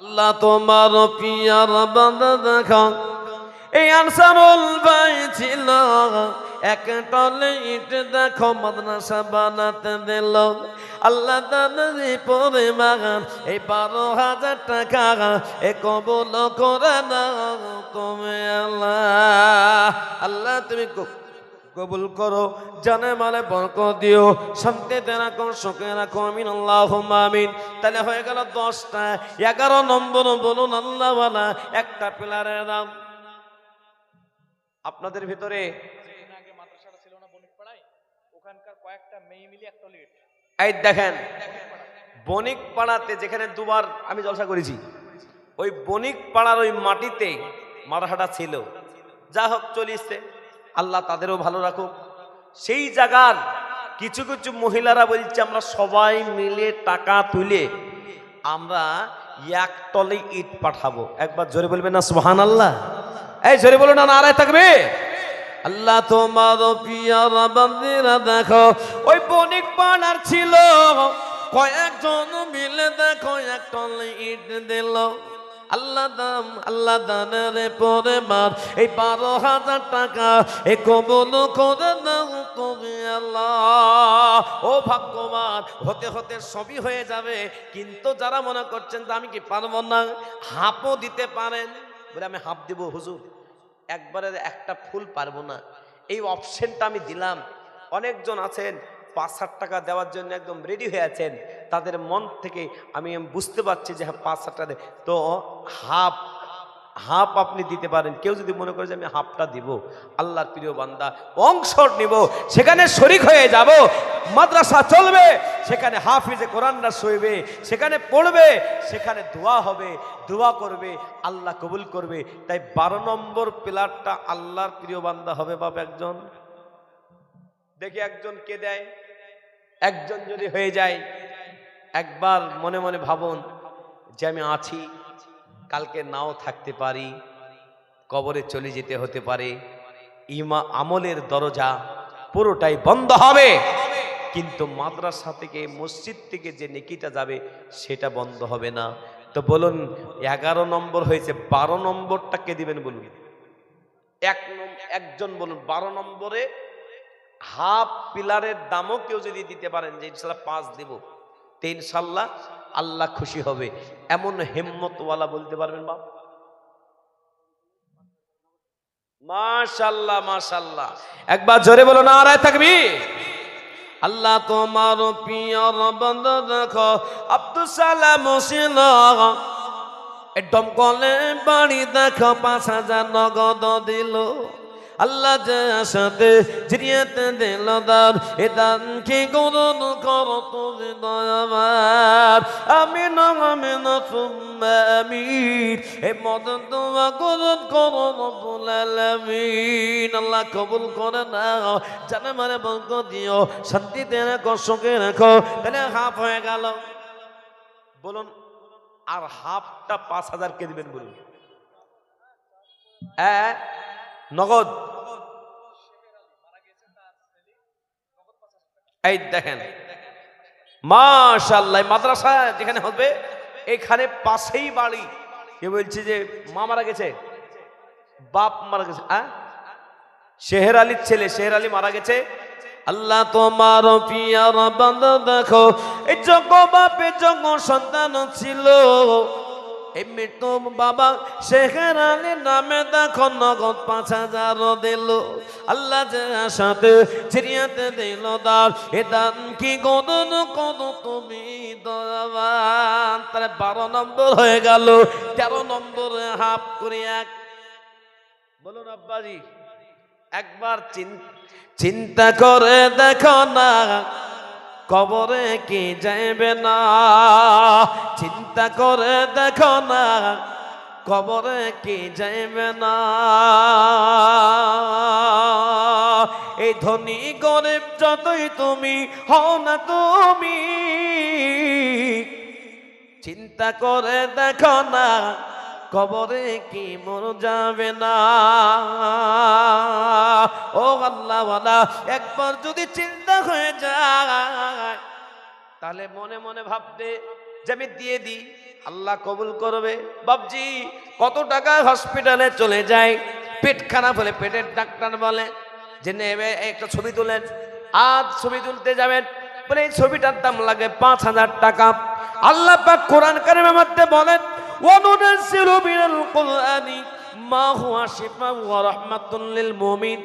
আল্লাহ তোমার পিয়ার বান্দা দেখা। এই আনসারুল ভাই ছিল, এক টলে ইট দেখো মাদ্রাসা বানাতে দিল। আল্লাহ দাদি পরে মাগান এই বারো হাজার টাকা এ কবল করে না তুমি আল্লাহ। আল্লাহ তুমি কবুল করো। জানে মানে বরক দিও। শান্তিতে রাখো, সুখে রাখো। আমিন আল্লাহ আমিন। তাহলে হয়ে গেল দশটা। এগারো নম্বর বলুন, আল্লাহওয়ালা, একটা পিলারের নাম আপনাদের ভিতরে মিলে এই দেখেন বণিক পাড়াতে যেখানে দুবার আমি জলসা করেছি, ওই বণিক পাড়ার ওই মাটিতে মারাহাটা ছিল। যা হোক চলিসছে আল্লাহ তাদেরও ভালো রাখুক। সেই জায়গার কিছু কিছু মহিলারা বলছে, আমরা সবাই মিলে টাকা তুলে আমরা এক টলে ইট পাঠাবো। একবার জোরে বলবে না সোহান আল্লাহ এই জোরে বলো না, নারায় থাকবে আল্লাহ তোমার পিয়ার বান্দিরা, দেখো, ওই বণিক পাড়ার ছিল। কয়েকজন মিলে দেখো, এক টলে ইট দিল। আল্লাহ দাম, আল্লাহ দানের পরে মার। এই বারো হাজার টাকা এ কবল করে দাও তুমি আল্লাহ। ও ভাগ্যবান, হতে হতে সবই হয়ে যাবে। কিন্তু যারা মনে করছেন যে আমি কি পারব না, হাঁপও দিতে পারেন। বলে আমি হাঁপ দিব, হুজুর, একবারে একটা ফুল পারব না। এই অপশনটা আমি দিলাম। অনেকজন আছেন পাঁচ হাজার টাকা দেওয়ার জন্য একদম রেডি হয়ে আছেন। তাদের মন থেকে আমি বুঝতে পারছি যে হ্যাঁ পাঁচ হাজার তো হাফ হাফ আপনি দিতে পারেন। কেউ যদি মনে করে যে আমি হাফটা দিব, আল্লাহর প্রিয় বান্দা, অংশ নিব, সেখানে শরিক হয়ে যাব, মাদ্রাসা চলবে, সেখানে হাফিজে কোরআনরা শোইবে সেখানে পড়বে, সেখানে দোয়া হবে, দোয়া করবে, আল্লাহ কবুল করবে। তাই বারো নম্বর পিলারটা আল্লাহর প্রিয় বান্দা হবে বাবা একজন। দেখি একজন কে দেয়? একজন যদি হয়ে যায় একবার মনে মনে ভাবুন যে আমি আছি, কালকে নাও থাকতে পারি, কবরে চলে যেতে হতে পারে, ইমা আমলের দরজা পুরোটাই বন্ধ হবে। কিন্তু মাদ্রাসা থেকে মসজিদ থেকে যে নেকিটা যাবে, সেটা বন্ধ হবে না। তো বলুন, এগারো নম্বর হয়েছে, বারো নম্বরটা কে দিবেন বলুন? এক একজন বলুন, বারো নম্বরে হাফ পিলারের দামও কেউ যদি দিতে পারেন, যে ইনশাল্লাহ পাঁচ দেব। তো ইনশাল্লাহ আল্লাহ খুশি হবে। এমন হেম্মতওয়ালা বলতে পারবেন বাপ? মাশাল্লাহ মাশাল্লাহ একবার জোরে বলো না আর থাকবি আল্লাহ তোমার পিয়র বন্ধ দেখো আব্দুল সালাম ছিল। একদম কলে বাড়ি দেখো, পাঁচ হাজার নগদ দিল। আল্লাহ সাথে জিরিয়াতে দিল দান এ দান কি করুন কর তুমি দয়াবার। আমি না আমি না তুমি আমি এ মদন তোমা করুন করো রব্বুল আলামিন। আল্লাহ কবুল করে নাও, জানে মানে বঙ্ক দিও, শান্তিতে রাখো, সুখে রাখো। তাহলে হাফ হয়ে গেল। বলুন, আর হাফটা পাঁচ হাজার কে দিবেন বলুন। হ্যাঁ নগদ। এই দেখেন। মাশাল্লাহ মাদ্রাসা যেখানে হবে, এখানে পাশেই বাড়ি। কে বলছে যে, মা মারা গেছে? বাপ মারা গেছে। হ্যাঁ শেহের আলীর ছেলে, শেহের আলী মারা গেছে। আল্লাহ তোমার পিয়ার বান্ধ দেখো। এই জগ বাপে জগ সন্তান ছিল। মৃত্যু বাবা শেখের আলী নামে দেখো নগদ পাঁচ হাজার দিল। আল্লাহ যে সাথে চিড়িয়াতে দিল দান। এ দান কি গদন কদ তুমি দয়াবান? তাহলে বারো নম্বর হয়ে গেল। তেরো নম্বরে হাফ করে এক। বলুন আব্বাজি, একবার চিন্তা করে দেখো না। কবরে কি যাইবে না? চিন্তা করে দেখো না, কবরে কি যাইবে না? এই ধনী গরিব যতই তুমি হও না তুমি, চিন্তা করে দেখো না, কবরে কি মর যাবে না? ও আল্লাহ একবার যদি চিন্তা হয়ে যায়। তাহলে মনে মনে ভাববে যে আমি দিয়ে দিই। আল্লাহ কবুল করবে। বাবজি কত টাকা হসপিটালে চলে যায়? পেট খারাপ হলে পেটের ডাক্তার বলে যে, নেবে, একটা ছবি তোলেন। আজ ছবি তুলতে যাবেন। বলে, এই ছবিটার দাম লাগে পাঁচ হাজার টাকা। আল্লাহ পাক কোরআন কারিমের মধ্যে বলেন, ওয়ানুনাজ্জিলু মিনাল কুরআনি মা হুয়া শিফাউ ওয়া রাহমাতুল লিল মুমিন।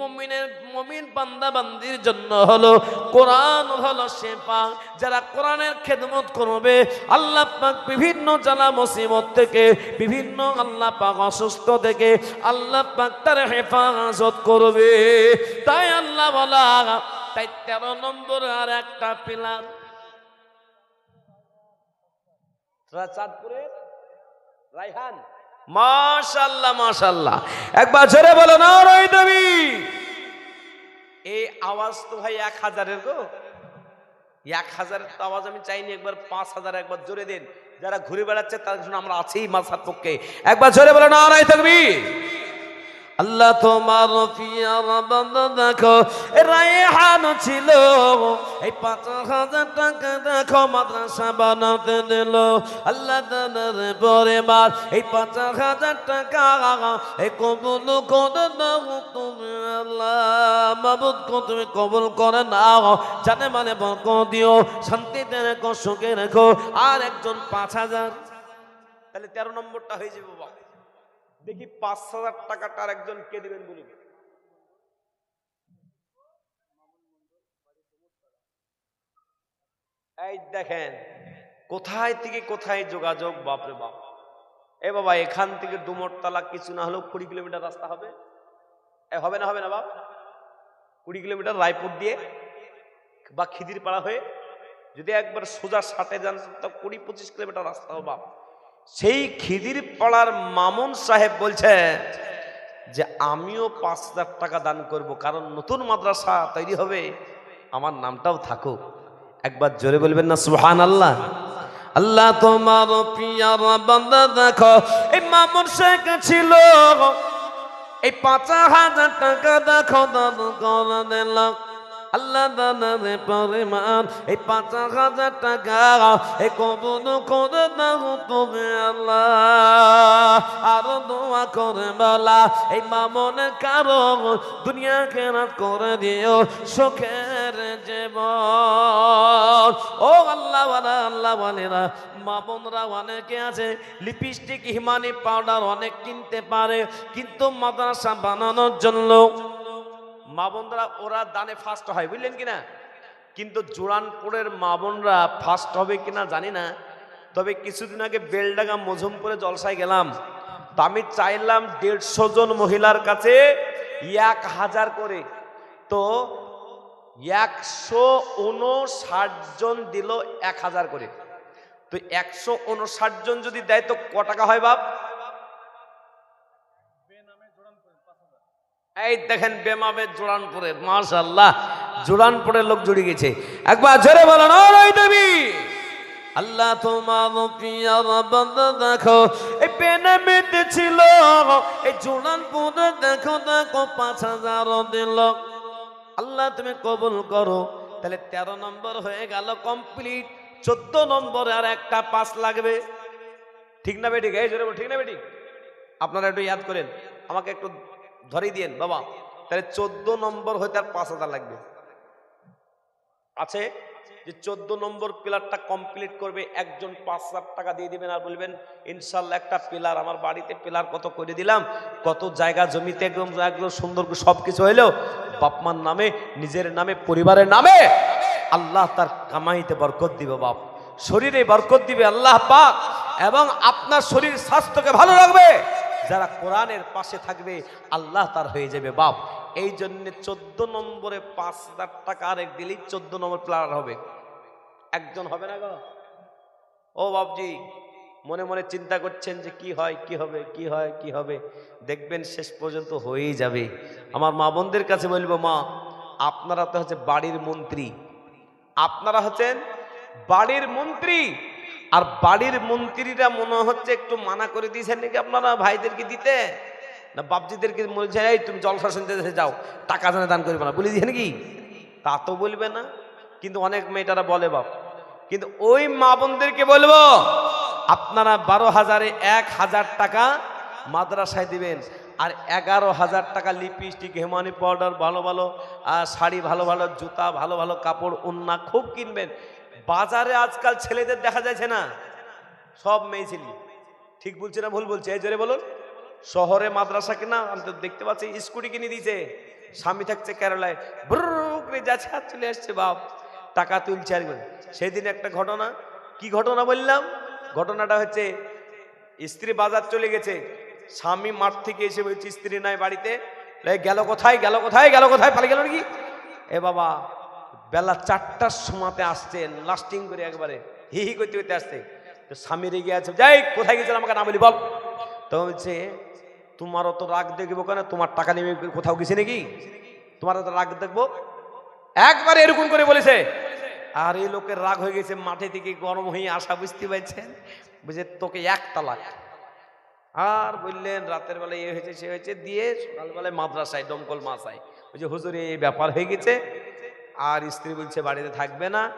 মুমিনের, মুমিন বান্দা বান্দির জন্য হলো কোরআন হলো শেফা, যারা কোরআনের খেদমত করবে। আল্লাহ পাক বিভিন্ন জ্বালা মুসিবত থেকে, বিভিন্ন আল্লাহ পাক অসুস্থ থেকে আল্লাহ পাক তার হেফাজত করবে। তাই আল্লাহ বলা, তাই তেরো নম্বর আর একটা পিলার। চাঁদপুরে রাইহান মাশাল্লাহ মাশাল্লাহ। একবার জোরে বলো না রই এই আওয়াজ তো ভাই এক হাজারের গো। এক হাজারের তো আওয়াজ আমি চাইনি, একবার পাঁচ হাজার একবার জোরে দিন। যারা ঘুরে বেড়াচ্ছে, তাদের জন্য আমরা আছি মাসার পক্ষে। একবার জোরে বলো না রাই থাকবি আল্লাহ তোমার দেখো রায়হান ছিল। এই পাঁচ হাজার টাকা দেখো, মাদ্রাসা বানাতে দিল। আল্লাহ পরে মার এই পাঁচ হাজার টাকা এই কবুল তুমি আল্লাহ কো, তুমি কবুল করে নাও। জানে মানে বরক দিও, শান্তিতে রেখো, সুখে রেখো। আর একজন পাঁচ হাজার, তাহলে তেরো নম্বরটা হয়ে যাবে বাবা। দেখি পাঁচ হাজার টাকাটা একজন কে দিবেন বলুন এই দেখেন, কোথায় থেকে কোথায় যোগাযোগ, বাপরে বাপ। এ বাবা, এখান থেকে ডুমরতলা কিছু না হলেও কুড়ি কিলোমিটার রাস্তা হবে। এ হবে না হবে না, বাপ? কুড়ি কিলোমিটার রায়পুর দিয়ে বা খিদির পাড়া হয়ে যদি একবার সোজা সাটে যান, তো কুড়ি পঁচিশ কিলোমিটার রাস্তা হবে বাপ। সেই খিদির পাড়ার মামুন সাহেব বলছে যে আমিও পাঁচ হাজার টাকা দান করব, কারণ নতুন মাদ্রাসা তৈরি হবে। আমার নামটাও থাকুক। একবার জোরে বলবেন না সুহান আল্লাহ আল্লাহ তোমার পিয়ার বান্দা দেখো, এই মামুন শেখ ছিল। এই পাঁচ হাজার টাকা দেখো, দান করে দিল। আল্লাহ দানের পরিমাণ এই পাঁচ হাজার টাকা এই কবুল করে দাও তুমি আল্লাহ। আরও দোয়া করে বলা। এই মামনের কারও দুনিয়া কেরাত করে দিও সুখের জীবন। ও আল্লাহ আল্লাহ বলেরা অনেকে আছে, লিপস্টিক, হিমানি পাউডার অনেক কিনতে পারে, কিন্তু মাদ্রাসা বানানোর জন্য মা বোনরা ওরা দানে ফার্স্ট হয়, বুঝলেন কিনা? কিন্তু জোরানপুরের মা বোনরা ফার্স্ট হবে কিনা জানি না। তবে কিছুদিন আগে বেলডাঙ্গা মজুমপুরে জলসায় গেলাম। তো আমি চাইলাম দেড়শো জন মহিলার কাছে এক হাজার করে। তো একশো উনষাট জন দিল এক হাজার করে। তো একশো উনষাট জন যদি দেয় তো ক টাকা হয় বাপ? এই দেখেন বেমাবে জোড়ানপুরের মাশাল্লাহ জোড়ানপুরের লোক জুড়ে গেছে। একবার জোরে বলো না ওই দেবী আল্লাহ তোমার দেখো, এই পেনে মেতে ছিল, এই জোড়ানপুরে দেখো দেখো, পাঁচ হাজার দিল। আল্লাহ তুমি কবুল করো। তাহলে তেরো নম্বর হয়ে গেল কমপ্লিট, চোদ্দ নম্বরে আর একটা পাস লাগবে। ঠিক না বেটি? এই জোরে ঠিক না বেটি? আপনারা একটু ইয়াদ করেন। আমাকে একটু ধরিয়ে দিয়েন, বাবা, তাহলে চোদ্দ নম্বর হইতে আর পাঁচ হাজার লাগবে। আছে যে চোদ্দ নম্বর পিলারটা কমপ্লিট করবে, একজন পাঁচ হাজার টাকা দিয়ে দিবেন আর বলবেন ইনশাল্লাহ একটা পিলার আমার বাড়িতে পিলার কত করে দিলাম, কত জায়গা জমিতে একদম একদম সুন্দর সব কিছু হইল, বাপমার নামে, নিজের নামে, পরিবারের নামে, আল্লাহ তার কামাইতে বরকত দিবে বাপ। শরীরে বরকত দিবে আল্লাহ পাক, এবং আপনার শরীর স্বাস্থ্যকে ভালো রাখবে। যারা কোরআনের পাশে থাকবে, আল্লাহ তার হয়ে যাবে বাপ। এই জন্য চোদ্দ নম্বরে পাঁচ হাজার টাকা আরেক দিলেই চোদ্দ নম্বর প্লার হবে। একজন হবে না গো? ও বাবজি মনে মনে চিন্তা করছেন যে কি হয়, কি হবে, কি হয়, কি হবে? দেখবেন শেষ পর্যন্ত হয়েই যাবে। আমার মা বোনদের কাছে বলব মা, আপনারা তো হচ্ছে বাড়ির মন্ত্রী। আপনারা হচ্ছেন বাড়ির মন্ত্রী। আর বাড়ির মন্ত্রীরা মনে হচ্ছে একটু মানা করে দিয়েছেন নাকি আপনারা ভাইদেরকে দিতে? না, বাপজিদেরকে বলছে, এই তুমি জলসা শুনতে যাও, টাকা জানে দান করবে না। বলে দিয়েছেন কি তা তো বলবে না। কিন্তু অনেক মেয়েটারা বলে, বাপ, কিন্তু ওই মা বোনদেরকে বলব, আপনারা বারো হাজারে এক হাজার টাকা মাদ্রাসায় দিবেন আর এগারো হাজার টাকা লিপস্টিক, হেমানি পাউডার, ভালো ভালো শাড়ি, ভালো ভালো জুতা, ভালো ভালো কাপড় উন্না খুব কিনবেন। বাজারে আজকাল ছেলেদের দেখা যাচ্ছে না। সব মেয়ে ছেলে। ঠিক বলছি না ভুল বলছে? এই জোরে বলুন। শহরে মাদ্রাসা কিনা? আমি তো দেখতে পাচ্ছি, স্কুটি কিনে দিয়েছে। স্বামী থাকছে কেরালায়। ব্রুক যাচ্ছে আর চলে আসছে বাপ। টাকা তুলছে আর। সেদিন একটা ঘটনা। কি ঘটনা বললাম? ঘটনাটা হচ্ছে, স্ত্রী বাজার চলে গেছে। স্বামী মাঠ থেকে এসে বলছে, স্ত্রী নাই বাড়িতে। গেল কোথায়? গেল কোথায়? গেল কোথায়? পালিয়ে গেল নাকি? এ বাবা বেলা চারটার সময়তে আসছেন লাস্টিং করে একবারে হি হি করতে করতে আসছে। তো স্বামী রেগে আছে, যাই, কোথায় গেছিল আমাকে না বলি বল। তো বলছে তোমার অত রাগ দেখব কেন? তোমার টাকা নেবে কোথাও গেছে নাকি? তোমার অত রাগ দেখব? একবারে এরকম করে বলেছে। আর এই লোকের রাগ হয়ে গেছে, মাঠে থেকে গরম হয়ে আসা, বুঝতে পারছেন? বুঝে তোকে এক তালাক। আর বললেন, রাতের বেলায় এ হয়েছে, সে হয়েছে, দিয়ে সকালবেলায় মাদ্রাসায়, দমকল মাসায় ওই যে হুজুর, এই ব্যাপার হয়ে গেছে আর স্ত্রী বলছে, বাড়িতে থাকবে না।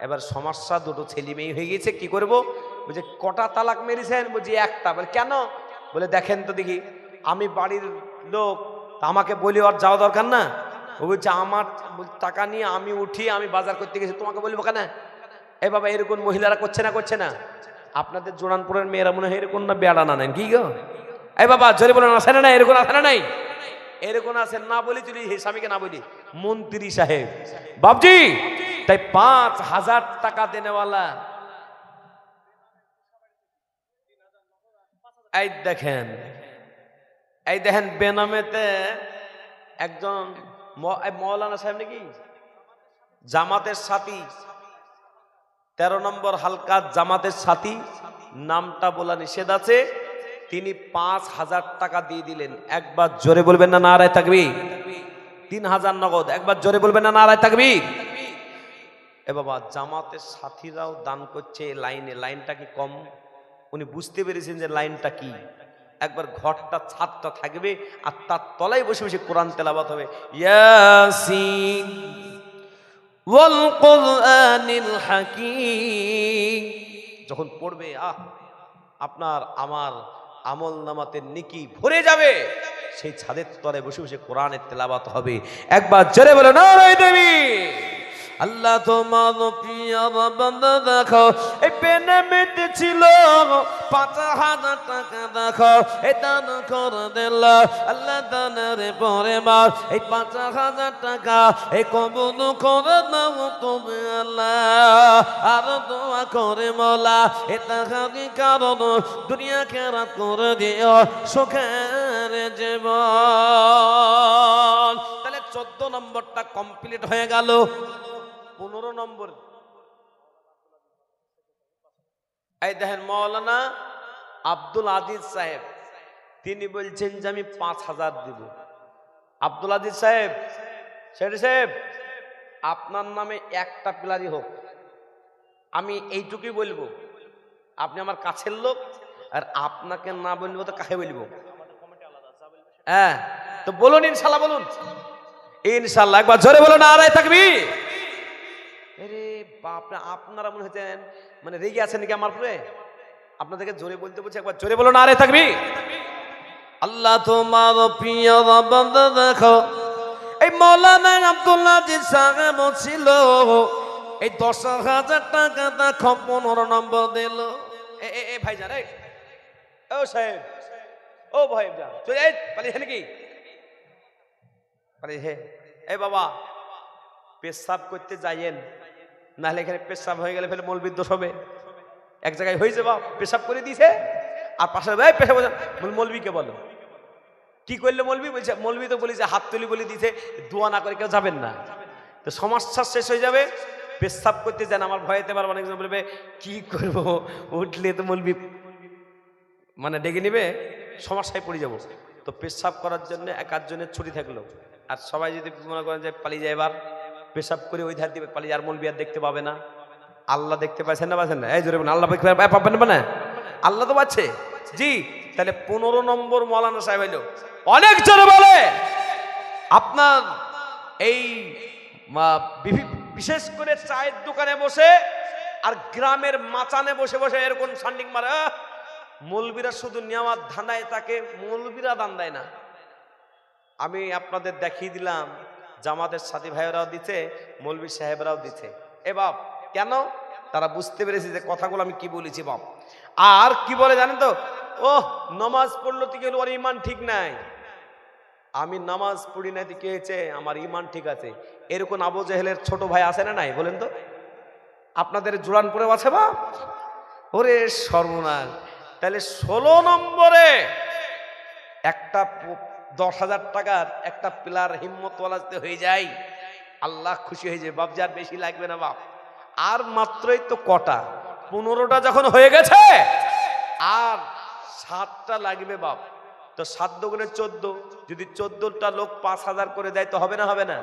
এবার সমস্যা, দুটো ছেলে মেয়ে হয়ে গেছে কি করব? বলছে, কটা তালাক মেরেছেন? বলছি, একটা। বলে, কেন? বলে, দেখেন তো দেখি, আমি বাড়ির লোক আমাকে বলি আর যাওয়া দরকার না। ও বলছে, আমার টাকা নিয়ে আমি উঠি, আমি বাজার করতে গেছি, তোমাকে বলব কেন? এ বাবা, এরকম মহিলারা করছে না করছে না। আপনাদের জোড়ানপুরের মেয়েরা মনে হয় এরকম না বেড়া না নেন। কি গো? এই বাবা, জোরে বলেন আছে না এরকম আছে না নাই। এরকম আছে না বলি তুই স্বামীকে না বলি, মন্ত্রী সাহেব। বাবজি তাই পাঁচ হাজার টাকা দেনেওয়ালা। এই দেখেন এই দেখেন বেনামেতে একজন মৌলানা সাহেব নাকি? জামাতের সাথী। তেরো নম্বর হালকা জামাতের সাথী। নামটা বলা নিষেধ আছে। তিনি পাঁচ হাজার টাকা দিয়ে দিলেন। একবার জোরে বলবেন না নারায় থাকবি তিন হাজার নগদ। একবার জোরে বলবেন না নারায় থাকবি এ বাবা, জামাতের সাথীরাও দান করছে লাইনে। লাইনটা কি কম? উনি বুঝতে পেরেছেন যে লাইনটা কি। একবার ঘরটা, ছাদটা থাকবে আর তার তলায় বসে বসে কোরআন তেলাবাত হবে। যখন পড়বে, আহ, আপনার, আমার আমল নামাতে নিকি ভরে যাবে, সেই ছাদের তলে বসে বসে কোরআনের তেলাবাত হবে। একবার জোরে বলে না দেবী আল্লাহ তোমার দেখো, এই পেনে মেতে ছিল, পাঁচ হাজার টাকা দেখো, এই দান করে দিল, আল্লাহ দানের পরে মার এই পাঁচ হাজার টাকা, এই কবুল করে দাও তুমি আল্লাহ। আর দোয়া করে মলা, এ তাহারি কারণ দুনিয়া কেরা করে দিও সুখের জীবন। তাহলে চোদ্দ নম্বরটা কমপ্লিট হয়ে গেল। পনেরো নম্বর। এই দেখেন মৌলানা আব্দুল আজিজ সাহেব, তিনি বলছেন যে আমি পাঁচ হাজার দিব। আব্দুল আজিজ সাহেব শেরি সাহেব, আপনার নামে একটা পিলারি হোক। আমি এইটুকুই বলব। আপনি আমার কাছের লোক, আর আপনাকে না বলব তো কাকে বলব? হ্যাঁ তো বলুন ইনশাল্লাহ বলুন। ইনশাল্লাহ, একবার জোরে বলুন আড়াই থাকবি বাপরে আপনারা মনে হচ্ছেন মানে রেগে আছেন নাকি আমার পরে আপনাদেরকে জোরে বলতে বলছি একবার জোরে বলো না আরে থাকবি। আল্লাহ তোমার প্রিয় দেখো এই মৌলানা আব্দুল্লাহ সাহেব ছিল। এই দশ হাজার টাকা দেখো পনেরো নম্বর দিল। এ এ, এ ভাই জান ও সাহেব ও ভাই যান চলে পালিয়ে নাকি? পালিয়ে হে। এই বাবা পেশাব করতে যাইয়েন। নাহলে এখানে পেশাব হয়ে গেলে ফেলে মলবির দোষ হবে এক জায়গায় হয়েছে বা পেশাব করে দিয়েছে, আর পাশে ভাই পেশাব মলবিকে বলো। কি করলে মলবি? বলছে, মলবি তো বলেছে, হাত তুলি বলে দিয়েছে, দোয়া না করে কেউ যাবেন না। তো সমস্যা শেষ হয়ে যাবে। পেশাব করতে যান, আমার ভয়েতে পারব অনেকজন বলবে, কি করব? উঠলে তো মলবি মানে ডেকে নিবে, সমস্যায় পড়ে যাব। তো পেশাব করার জন্য এক আধজনের ছুটি থাকল। আর সবাই যদি মনে করেন যে পালিয়ে যায় এবার পেশাব করে ওই ধার দিবে। পালিয়ে আর মলবি আর দেখতে পাবে না। আল্লাহ দেখতে পাচ্ছেন না পাচ্ছেন না? এই জোরে আল্লাহ পাবেন না আল্লাহ তো পাচ্ছে। জি, তাহলে পনেরো নম্বর মৌলানা সাহেব হইল। অনেক জোরে বলে। আপনার এই বিশেষ করে চায়ের দোকানে বসে আর গ্রামের মাচানে বসে বসে এরকম সান্ডিং মারে! মৌলবীরা শুধু নেওয়ার ধান্দায় তাকে মৌলবীরা দান দেয় না। আমি আপনাদের দেখিয়ে দিলাম জামাতের সাথী ভাইয়েরাও দিচ্ছে মৌলবী সাহেবরাও দিচ্ছে এ বাপ, কেন? তারা বুঝতে পেরেছে যে কথাগুলো আমি কি বলেছি বাপ। আর কি বলে জানেন তো? ও নমাজ পড়ল থেকে ওর ইমান ঠিক নাই। আমি নামাজ পড়ি না কি হয়েছে আমার ইমান ঠিক আছে। এরকম আবু জেহেলের ছোট ভাই আছে না নাই, বলেন তো? আপনাদের জোড়ানপুরে আছে বা ওরে সর্বনাশ। তাহলে ষোলো নম্বরে একটা দশ হাজার টাকার একটা পিলার হিম্মতওয়ালাতে হয়ে যায়, আল্লাহ খুশি হয়ে যায় বাপ যার বেশি লাগবে না বাপ। আর মাত্রই তো কটা? পনেরোটা যখন হয়ে গেছে, আর সাতটা লাগবে বাপ। তো সাত দোকানে চোদ্দ, যদি চোদ্দটা লোক পাঁচ হাজার করে দেয় তো হবে না হবে না?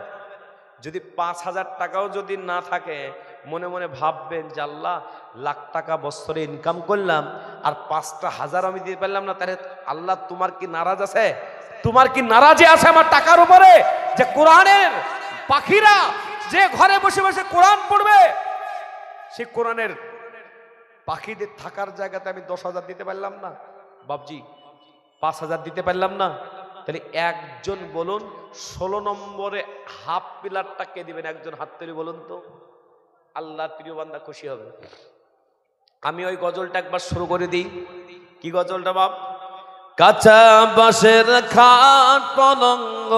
যদি পাঁচ হাজার টাকাও যদি না থাকে, মনে মনে ভাববেন যে আল্লাহ, লাখ টাকা বছরে ইনকাম করলাম, আর পাঁচটা হাজার আমি দিতে পারলাম না, তাহলে আল্লাহ তোমার কি নারাজ আছে? তোমার কি নারাজে আছে আমার টাকার উপরে? যে কোরআনের পাখিরা যে ঘরে বসে বসে কোরআন পড়বে, সেই কোরআনের পাখিদের থাকার জায়গাতে আমি দশ হাজার দিতে পারলাম না। বাবজি পাঁচ হাজার দিতে পারলাম না। তাহলে একজন বলুন, ষোলো নম্বরে হাফ পিলারটা কে দিবেন? একজন হাত তুলি বলুন তো। আল্লাহর প্রিয় বান্দা খুশি হবে। আমি ওই গজলটা একবার শুরু করে দিই। কি গজলটা বাপ? কাঁচা বাঁশের খাট পলঙ্গ,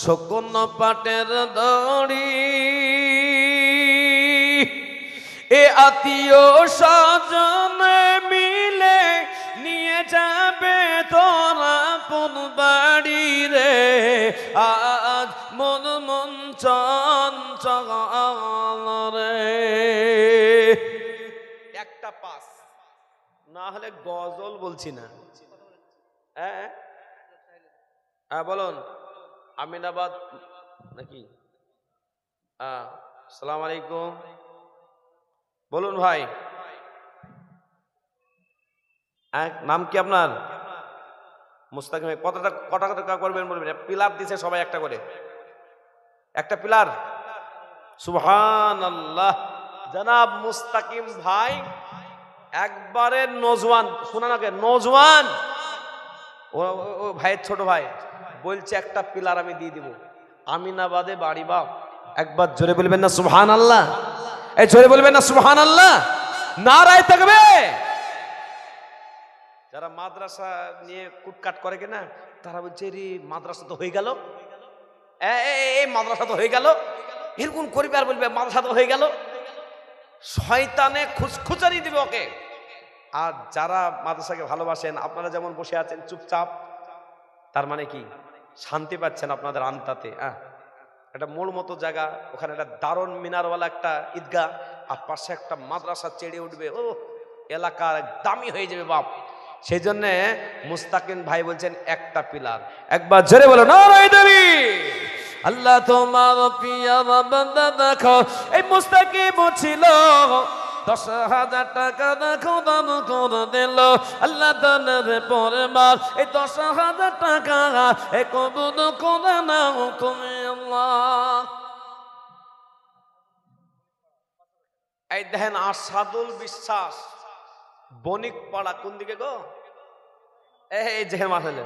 শকুন পাটের দড়ি। এ আত্মীয় স্বজনে মিলে নিয়ে যাবে তোরা কোন বাড়ি রে। আজ মন মন চঞ্চল রে। একটা পাস, না হলে গজল বলছি না। হ্যাঁ হ্যাঁ। বলুন। আমিনাবাদ নাকি? হ্যাঁ সালাম আলাইকুম। বলুন ভাই। হ্যাঁ নাম কি আপনার? মুস্তাকিম ভাই কতটা কটা টাকা করবেন বলবেন পিলার দিছে সবাই একটা করে। একটা পিলার? সুহান আল্লাহ জনাব মুস্তাকিম ভাই, একবারে নজওয়ান শোনা না কে নজওয়ান। ও, ও- ভাইয়ের ছোট ভাই বলছে, একটা পিলার আমি দিয়ে দিব। আমিনাবাদে বাড়ি বাপ, একবার জোরে বলবেন না সুবহান আল্লাহ এই জোরে বলবেন না সুবহান আল্লাহ নারায় থাকবে। যারা মাদ্রাসা নিয়ে কুটকাট করে কিনা, তারা বলছে রে মাদ্রাসা তো হয়ে গেল। এই মাদ্রাসা তো হয়ে গেল। এরকম করবে আর বলবে, মাদ্রাসা তো হয়ে গেল। শয়তানে খুচখুচানি দিবে ওকে। আর যারা মাদ্রাসাকে ভালোবাসেন, আপনারা যেমন বসে আছেন চুপচাপ, তার মানে কি? শান্তি পাচ্ছেন আপনাদের আন্তাতে হ্যাঁ? একটা মূল মতো জায়গা, ওখানে একটা দারুণ মিনারওয়ালা একটা ঈদগাহ, আর পাশে একটা মাদ্রাসা চেড়ে উঠবে, ও, এলাকার দামি হয়ে যাবে বাপ। সেই জন্যে মুস্তাকিন ভাই বলছেন, একটা পিলার। একবার জোরে বলো দেবী! আল্লাহ তোমার পিয়া বান্দা দেখো এই মুস্তাকিম ছিল দশ হাজার টাকা দেখো দান করে দিল। আল্লাহ দানের পরে মার এই দশ হাজার টাকা এ কবুল করে নাও তুমি আল্লাহ। এই দেখেন আসাদুল বিশ্বাস বণিক পাড়া কোন দিকে গো? এই যে মাসালে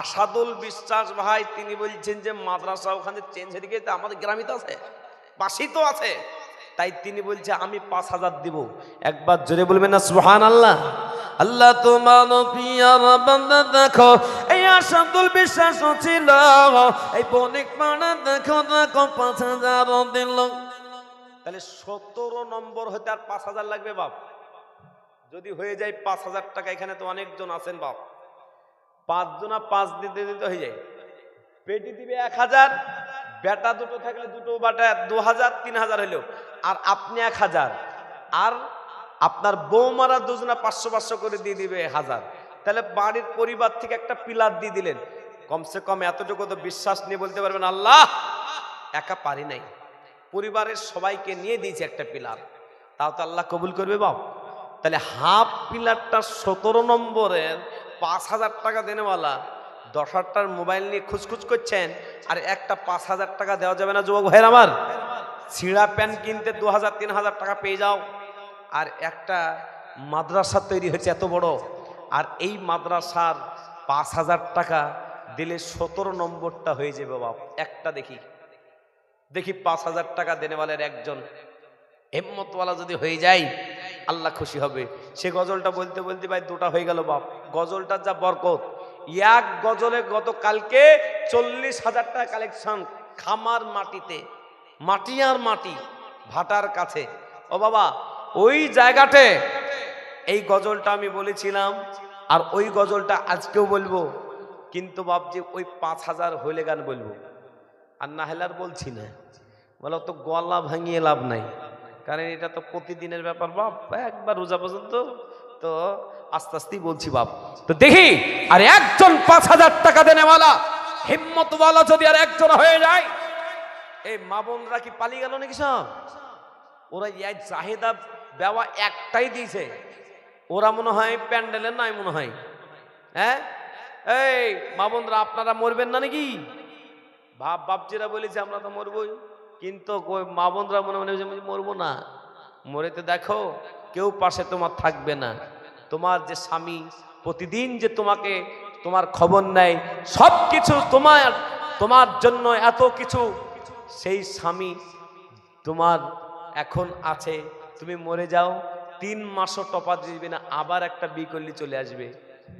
আসাদুল বিশ্বাস ভাই, তিনি বলছেন যে মাদ্রাসা ওখানে চেঞ্জ হয়ে গেছে, আমাদের গ্রামে তো আছে, পাশেই তো আছে। তাই তিনি বলছে, আমি পাঁচ হাজার দিব। একবার জোরে বলবেন না সুহান আল্লাহ আল্লাহ তোমার দেখো, এই আসাদুল বিশ্বাস ছিল। এই বণিক পাড়া দেখো দেখো, পাঁচ হাজার দিল। তাহলে সতেরো নম্বর হতে আর পাঁচ হাজার লাগবে বাপ। যদি হয়ে যায় পাঁচ হাজার টাকা, এখানে তো অনেকজন আছেন বাপ। পাঁচজনা পাঁচ দিতে দিতে হয়ে যায়। পেটি দিবে এক হাজার বেটা দুটো থাকলে দুটো বাটা দু হাজার, তিন হাজার হইল আর আপনি এক হাজার। আর আপনার বৌমারা দুজনা পাঁচশো পাঁচশো করে দিয়ে দিবে হাজার। তাহলে বাড়ির পরিবার থেকে একটা পিলার দিয়ে দিলেন। কমসে কম এতটুকু তো বিশ্বাস নিয়ে বলতে পারবেন, আল্লাহ, একা পারি নাই। পরিবারের সবাইকে নিয়ে দিয়েছে একটা পিলার। তাও তো আল্লাহ কবুল করবে বাপ। তাহলে হাফ পিলারটা সতেরো নম্বরের পাঁচ হাজার টাকা দেনেওয়ালা দশ হাজারটার মোবাইল নিয়ে খুচখুচ করছেন আর একটা পাঁচ হাজার টাকা দেওয়া যাবে না, যুবক ভাইয়ের আমার? ছিঁড়া প্যান্ট কিনতে দু হাজার তিন হাজার টাকা পেয়ে যাও। আর একটা মাদ্রাসা তৈরি হয়েছে এত বড়, আর এই মাদ্রাসার পাঁচ হাজার টাকা দিলে সতেরো নম্বরটা হয়ে যাবে বাপ। একটা দেখি। দেখি পাঁচ হাজার টাকা দেনেওয়ালের একজন হেম্মতওয়ালা যদি হয়ে যায়, আল্লাহ খুশি হবে। সে গজলটা বলতে বলতে ভাই, দুটা হয়ে গেল বাপ। গজলটার যা বরকত এক গজলে গতকালকে চল্লিশ হাজার টাকা কালেকশন খামার মাটিতে, মাটি আর মাটি, ভাটার কাছে। ও বাবা, ওই জায়গাতে এই গজলটা আমি বলেছিলাম, আর ওই গজলটা আজকেও বলব। কিন্তু বাপজি, ওই পাঁচ হাজার হইলে গান বলব। আর না হলে আর বলছি না। বলো, তো গলা ভাঙিয়ে লাভ নাই। কারণ এটা তো প্রতিদিনের ব্যাপার, বাপ, একবার রোজা পর্যন্ত তো আস্তে আস্তেই বলছি, বাপ। তো দেখি, আর একজন পাঁচ হাজার টাকা দেনেওয়ালা হিম্মতওয়ালা যদি আর একজন হয়ে যায়, এই মা বোনরা কি পালিয়ে গেল নাকি সব? ওরা এই চাহিদা দেওয়া একটাই দিয়েছে। ওরা মনে হয় প্যান্ডেলের নাই মনে হয়। হ্যাঁ? এই, মা বোনরা, আপনারা মরবেন না নাকি? বাপ, বাপজিরা বলেছে, আমরা তো মরবই। কিন্তু মা বোনরা মনে মনে মরবো না। মরেতে দেখো, কেউ পাশে তোমার থাকবে না। তোমার যে স্বামী প্রতিদিন যে তোমাকে তোমার খবর নেয়, সব কিছু তোমার তোমার জন্য এত কিছু। সেই স্বামী তোমার এখন আছে, তুমি মরে যাও, তিন মাসও টপা দিবে না, আবার একটা বিকল্লি চলে আসবে।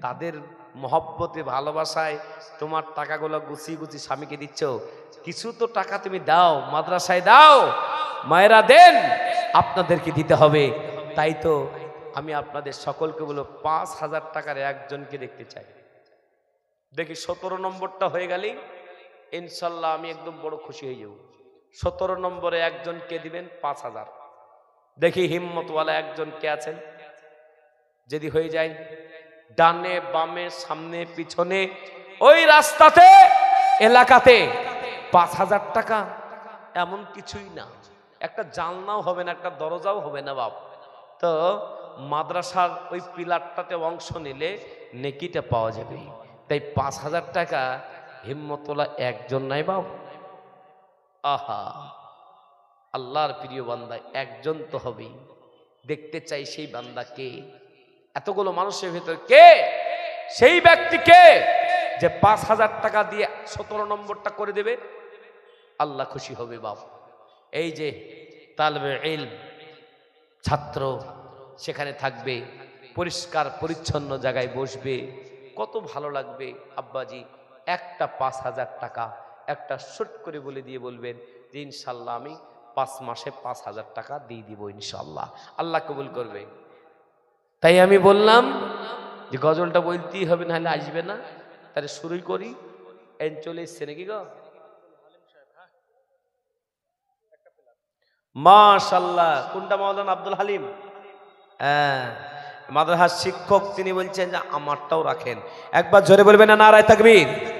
তাদের মহব্বতে, ভালোবাসায় তোমার টাকাগুলো গুছিয়ে গুছিয়ে স্বামীকে দিচ্ছ। কিছু তো টাকা তুমি দাও, মাদ্রাসায় দাও, মায়েরা দেন, আপনাদেরকে দিতে হবে। তাই তো আমি আপনাদের সকলকে বলব, পাঁচ হাজার টাকার একজনকে দেখতে চাই। দেখি সতেরো নম্বরটা হয়ে গেলেই ইনশাল্লাহ আমি একদম বড় খুশি হয়ে যাব। সতেরো নম্বরে একজন কে দিবেন? পাঁচ হাজার। দেখি হিম্মতওয়ালা একজন কে আছেন? যদি হয়ে যায়, ডানে, বামে, সামনে, পিছনে, ওই রাস্তাতে, এলাকাতে পাঁচ হাজার টাকা এমন কিছুই না। একটা জানলাও হবে না, একটা দরজাও হবে না বাপ। তো মাদ্রাসার ওই পিলারটাতে অংশ নিলে নেকিটা পাওয়া যাবে। তাই পাঁচ হাজার টাকা হিম্মতলা একজন নাই বাপ আহা, আল্লাহর প্রিয় বান্দা একজন তো হবেই। দেখতে চাই সেই বান্দা কে? এতগুলো মানুষের ভেতর কে? সেই ব্যক্তি কে যে পাঁচ হাজার টাকা দিয়ে সতেরো নম্বরটা করে দেবে? আল্লাহ খুশি হবে বাপ এই যে তালবে ইলম, ছাত্র সেখানে থাকবে, পরিষ্কার, পরিচ্ছন্ন জায়গায় বসবে। কত ভালো লাগবে, আব্বাজি, একটা পাঁচ হাজার টাকা, একটা শুট করে বলে দিয়ে বলবেন যে, ইনশাল্লাহ আমি পাঁচ মাসে পাঁচ হাজার টাকা দিয়ে দিব, ইনশাল্লাহ। আল্লাহ কবুল করবে। তাই আমি বললাম যে, গজলটা বলতেই হবে, নাহলে আসবে না। তাহলে শুরুই করি। এন চলে এসছে নাকি গো? মাশাল্লাহ, কোনটা মাওলানা আব্দুল হালিম? হ্যাঁ। মাদ্রাসার শিক্ষক তিনি বলছেন যে আমারটাও রাখেন। একবার জোরে বলবেন না রায় তাকবীর।